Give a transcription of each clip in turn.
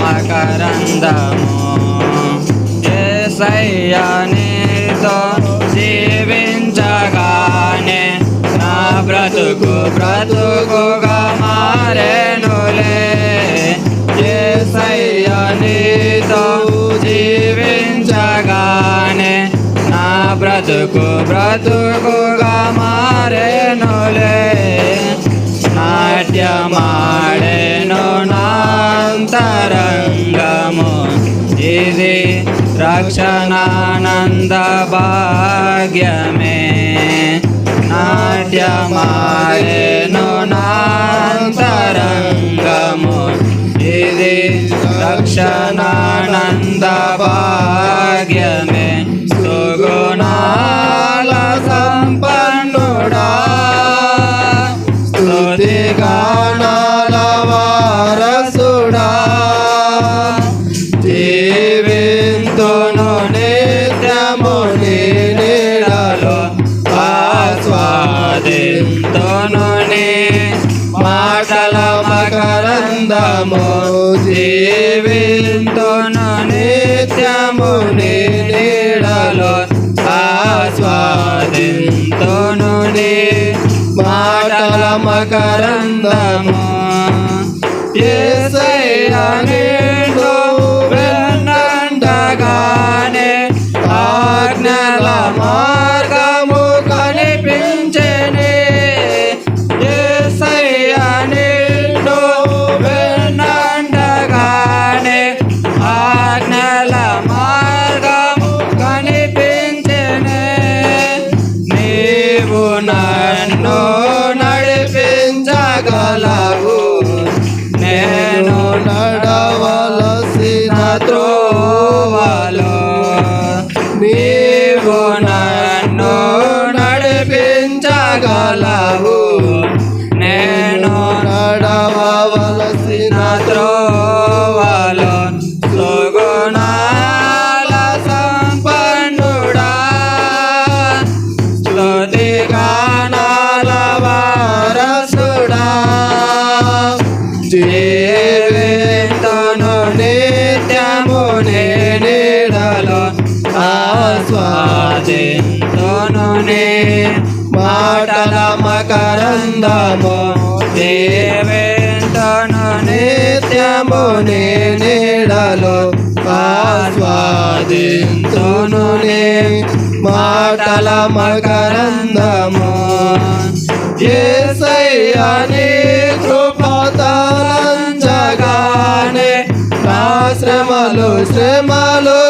మకరందము ఏసయ్యనితో జీవించగానే నా బ్రతుకు బ్రతుకుగా మారేనులే. ఏసయ్యనితో జీవించగానే నా బ్రతుకు బ్రతుకుగా మారేనులే. रक्षनानन्दभाग्यमे नाड्यमाय नु नारङ्गम् इ रक्षणानन्दभाग्य మకరందము జీవింతును నిత్యము నీడలో ఆస్వాదింతును మాటల మకరందము నన్ను నడిపించగలవు. నేను నడవలసిన త్రోవలో సుగుణాల సంపన్నుడా. స్తుతిగానాల వారసుడా. ఆస్వాదింతును మాటల మకరందము జీవితను నిత్యము నీ నీడలో ఆస్వాదింతును మాటల మకరందము ఏసయ్యా కృపతలంచగానే నా శ్రమలు శ్రమలుగా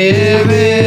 జీవింతును